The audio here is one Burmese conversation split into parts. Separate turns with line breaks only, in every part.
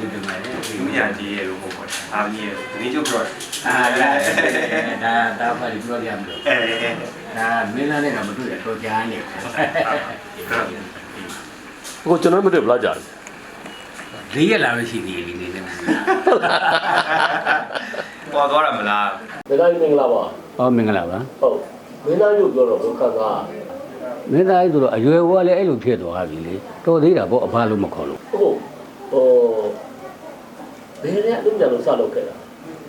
ကျေးဇူးတင်ပါတယ်
ဒီမြာကြီးရဲ့လို့ပေါ့ပေါ့အားကြီးရဲ့ဒီကျုပ်ပြောတယ်
အာရဒါဒါပါဒီပြောရမလို့
အဲအဲ
ဒါမင်းသားနဲ့တော့မတွေ့ရတော့ကြားနေ
ကိုကျွန်တော်မတွေ့ဘလားကြာတယ်
လေးရလာပဲရှိသေးတယ်ဒီနေ့လည်း
ပေါ်သွားတာမလား
ဒါတိုင်းမင်္ဂလာပါ
ဟောမင်္ဂလာပါ
ဟုတ်မင်းသားရုပ်ပြောတော့ဘုခန့်က
မင်းသားဆိုတော့အရွယ်ဘွားလည်းအဲ့လိုဖြစ်သွားပြီလေတော်သေးတာပေါ့အဖလို့မခေါ်လို့
ဟုတ်ဟို ဘယ်နဲ့အလုပ်ကြလို့စလုပ်ခဲ့တာ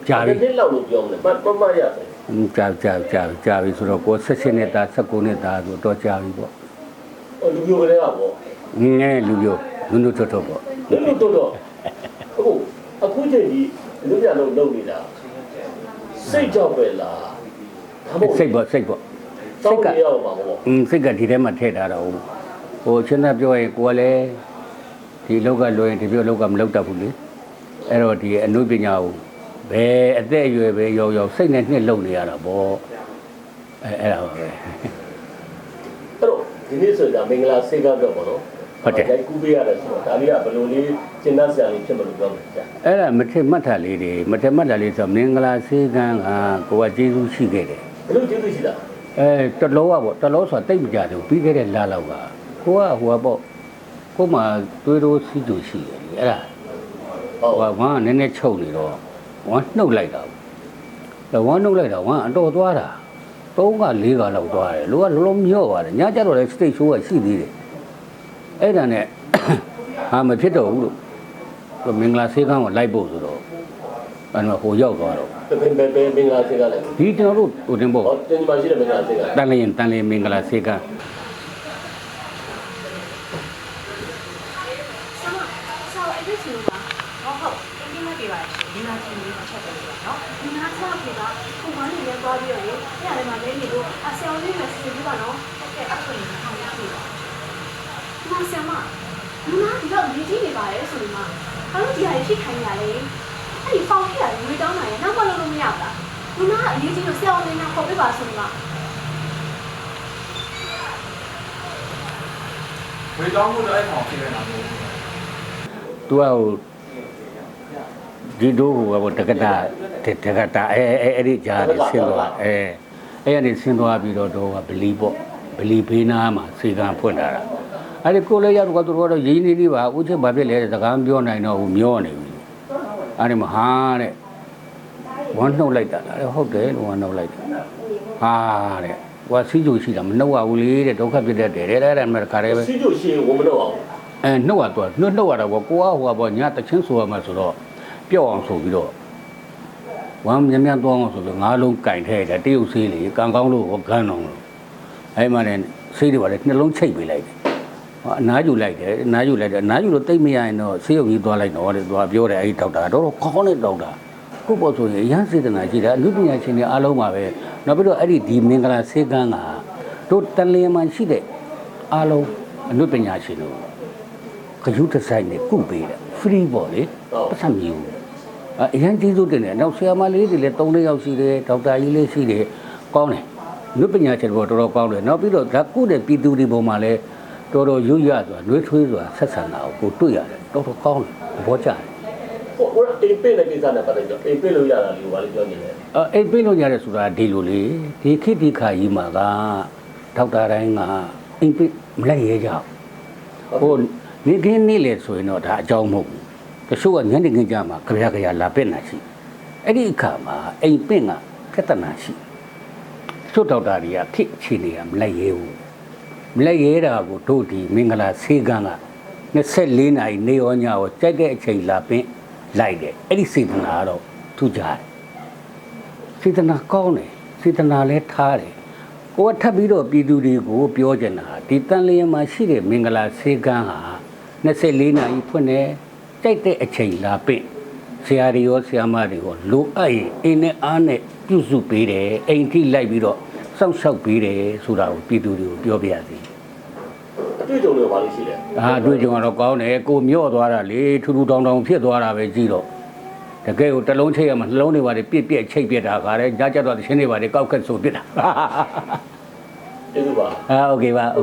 ကြာပြီ
ဒီလောက်လို့ပြောမလဲမမမရတယ်
ကြာကြာကြာကြာပြီဆိုတော့ကိုဆက်ရှင်နဲ့သား16နဲ့သားဆိုတော့ကြာပြီပေါ့
ဟိုလူမျိုးကလေးကပေါ့
ငယ်လူမျိုးနုနုထွတ်ထွတ်ပေါ့
လူလူတော့တော့ဟုတ်အခုချိန်ဒီလူပြလုံးလုပ်နေတာစိတ်ကြောက်ပဲလားဒါမှမဟုတ်
စိတ်ပေါ့စိတ်ပေါ့
စိတ်ကရောက်မှာပေါ့
อืมစိတ်ကဒီထဲမှာထည့်ထားတော့ဟိုချင်းသားပြောရင်ကိုကလည်းဒီလောက်ကလွယ်ရင်ဒီပြောလောက်ကမလောက်တတ်ဘူးလေ အဲ့တော့ဒီအနုပညာကိုဘယ်အသက်အရွယ်ပဲရောက်ရောက်စိတ်နဲ့နှစ်လုံနေရတာပေါ့အဲအဲ့ဒါပါပဲ
အဲ့တော့ဒီနေ့ဆိုတာမင်္ဂလာစေကားတော့ပေါ့နော်ရိုက်ကူးပေးရတယ်ဆိုတော့ဒါလေးကဘယ်လိုလေးကျင်းတတ်စရာလေးဖြစ်မလို့ပြောမယ်ကြာ
အဲ့ဒါမထစ်မှတ်တာလေးတွေမထစ်မှတ်တာလေးဆိုမင်္ဂလာစေကန်းကကိုကကျေးဇူးရှိခဲ့တယ်
ဘယ်လိုကျေးဇူးရှိတာ
အဲတလောကပေါ့တလောဆိုတာတိတ်မကြတယ်ပြီးခဲ့တဲ့လလောက်ကကိုကဟိုကပေါ့ကိုမှတွေးတော့စီးကြရှိတယ်လေအဲ့ဒါ
ဟုတ်
ဟိုကဝမ်းကနည်းနည်းချုပ်နေတော့ဝမ်းနှုတ်လိုက်တာပေါ့ဝမ်းနှုတ်လိုက်တာဝမ်းအတော်သွားတာသုံးကလေးကလောက်သွားတယ်လူကလုံးလုံးမြော့သွားတယ်ညကျတော့လေ state show ကရှိသေးတယ်အဲ့ဒါနဲ့ဟာမဖြစ်တော့ဘူးလို့ဟိုမင်္ဂလာဆေးကန်းကိုလိုက်ဖို့ဆိုတော့အဲ့တော့ဟိုရောက်သွားတော့
ဘယ်ဘယ်ဘယ်မင်္ဂလာစေကားလဲ
ဒီကျွန်တော်တို့ဟိုတင်ပေါ့
ဟောတင်မရှိတဲ့မင်္ဂလာစေကား
တန်လျင်တန်လျင်မင်္ဂလာဆေးကန်း
ဆောင်းဆောင်းအဲ့ဒီစီ မှာဟုတ်ဟုတ်အင်းမပြေပါရှင်ဒီမှာရှင်လေးအချက်ပဲနော်ဒီမှာဆောင်းပြေကပုံမှန်နေလဲသွားပြီးတော့လေအဲ့ဒါလည်းမလဲနေလို့အဆောင်းလေးနဲ့စီပြီးပါနော်ဟုတ်ကဲ့အဲ့ဆိုရင်ဟောင်းရပြီပါဒီမှာဆရာမလူနာဒီတော့ရေးကြည့်နေပါရဲ့ဆိုဒီမှာဘာလို့ဒီဟာဖြစ်ခိုင်းရလဲအဲ့ဒီပေါင်ဖြစ်တာလူတောင်းတာရဲ့နောက်မှလုပ်လို့မရဘူးလားလူနာအရေးကြီးလို့ဆရာဝန်လေးကခေါ်ပေးပါဆိုဒီမှာ
ဝေတောင်းမှုတော့အဲ့ကောင်ဖြစ်နေတာပေါ့
သူကဟို ဒီတို့ဟိုကတက္ကတာတက္ကတာအဲအဲအဲ့ဒီကြားနေဆင်းသွားအဲအဲ့ကနေဆင်းသွားပြီးတော့တော့ဗလီပေါ့ဗလီဘေးနားမှာစေကံဖွင့်ထားတာအဲ့ဒီကိုလည်းရောက်တော့သူတို့ကတော့ရင်းနေနေပါဦးချင်းဘာဖြစ်လဲစကားမပြောနိုင်တော့ဘူးမျောနေပြီအဲ့ဒီမှာဟာတဲ့ဝမ်းနှုတ်လိုက်တာအဲ့ဟုတ်တယ်လို့ဝမ်းနှုတ်လိုက်တာဟာတဲ့ဟိုကစီးကြိုရှိတာမနှုတ်ရဘူးလေတဲ့ဒုက္ခဖြစ်တတ်တယ်တဲ့အဲ့ဒါမှတခါတည်းပဲ
စီကျိုရှိဝမလို့အောင်
အဲနှုတ်ရတော့နှုတ်နှုတ်ရတော့ကိုကဟိုကပေါ့ညတချင်းဆိုရမှာဆိုတော့ ပျော့အောင်ဆိုပြီးတော့ဝမ်းမြမြသွားအောင်ဆိုပြီးငါးလုံးကင်ထဲတယ်တရုတ်ဆေးလေကံကောင်းလို့ဟောဂန်းအောင်လို့အဲ့မှလည်းဆေးတွေပါလေနှလုံးချိတ်ပေးလိုက်တယ်ဟောအနားယူလိုက်တယ်အနားယူလိုက်တယ်အနားယူလို့တိတ်မရရင်တော့ဆေးရုံကြီးသွားလိုက်တော့တဲ့သူကပြောတယ်အဲ့ဒီဒေါက်တာတော့ခေါင်းနဲ့ဒေါက်တာခုပေါ့ဆိုရင်အရန်စေတနာရှိတယ်အမှုပညာရှင်တွေအားလုံးပါပဲနောက်ပြီးတော့အဲ့ဒီဒီမင်္ဂလာဆေးကန်းကတို့တန်လျင်မှရှိတဲ့အားလုံးအမှုပညာရှင်တို့ခရုတစ်ဆိုင်နဲ့ကုပေးတယ် free ပေါ့လေပတ်စံမျိုးအဲအရင်ကျေးဇူးတင်တယ်နောက်ဆရာမလေးတွေလည်း၃၄ယောက်ရှိတယ်ဒေါက်တာကြီးလေးရှိတယ်ကောင်းတယ်နုပညာချက်ဘောတော်တော်ကောင်းတယ်နောက်ပြီးတော့ဓာတ်ကုတဲ့ပြည်သူတွေပေါ်မှာလည်းတော်တော်ရွရဆိုတာနှွေးထွေးဆိုတာဆက်ဆံတာကိုကိုတွေ့ရတယ်တော်တော်ကောင်းတယ်သဘောကျတယ်
ဟိုဟိုအိမ်ပေးတဲ့ကိစ္စနဲ့ပတ်သက်ကြအိမ်ပေးလို့ရတာလေးကိုဘာလို့ပြောနေလဲ
အဲအိမ်ပေးလို့ရတယ်ဆိုတာဒီလိုလေဒီခိတိခါကြီးမှာကဒေါက်တာတိုင်းကအိမ်ပေးမလိုက်ရဲကြဘူးဟို နေခင်းနေလေဆိုရင်တော့ဒါအကြောင်းမဟုတ်ဘူးတချို့ကညနေခင်းကြမှာကြရကြရလာပင့်တာရှိအဲ့ဒီအခါမှာအိမ်ပင့်ကပြဿနာရှိချို့ဒေါက်တာတွေကခိအခြေနေကမလိုက်ရဲဘူးမလိုက်ရဲတာကိုတို့ဒီမင်္ဂလာဆေးကန်းက24နာရီနေရောညရောကြိုက်တဲ့အချိန်လာပင့်လိုက်တယ်အဲ့ဒီစေတနာကတော့ထူးကြတယ်စေတနာကောင်းတယ်စေတနာလည်းထားတယ်ကိုကထပ်ပြီးတော့ပြည်သူတွေကိုပြောချင်တာဒီတန်လျင်မှာရှိတဲ့မင်္ဂလာဆေးကန်းဟာ 24နာရီဖွင့်နေကြိုက်တဲ့အချိန်လာပင့်ဆရာတွေရောဆရာမတွေရောလိုအပ်ရင်အင်းနဲ့အားနဲ့ပြုစုပေးတယ်အိမ်ထိလိုက်ပြီးတော့စောင့်ရှောက်ပေးတယ်ဆိုတာကိုပြည်သူတွေကိုပြောပြရစီ
အတွေ့အကြုံတွေဘာလို့ရှိလဲ
အာအတွေ့အကြုံကတော့ကောင်းတယ်ကိုမျော့သွားတာလေထူထူတောင်တောင်ဖြစ်သွားတာပဲကြည့်တော့တကယ်ကိုတစ်လုံးချိတ်ရမှာနှလုံးတွေပါတယ်ပြစ်ပြက်ချိတ်ပြက်တာခါတယ်ညကြတော့တချင်းတွေပါတယ်ကောက်ခက်ဆိုပြစ်တာ
ကျေးဇူးပါ
Ah, okay, va. Okay.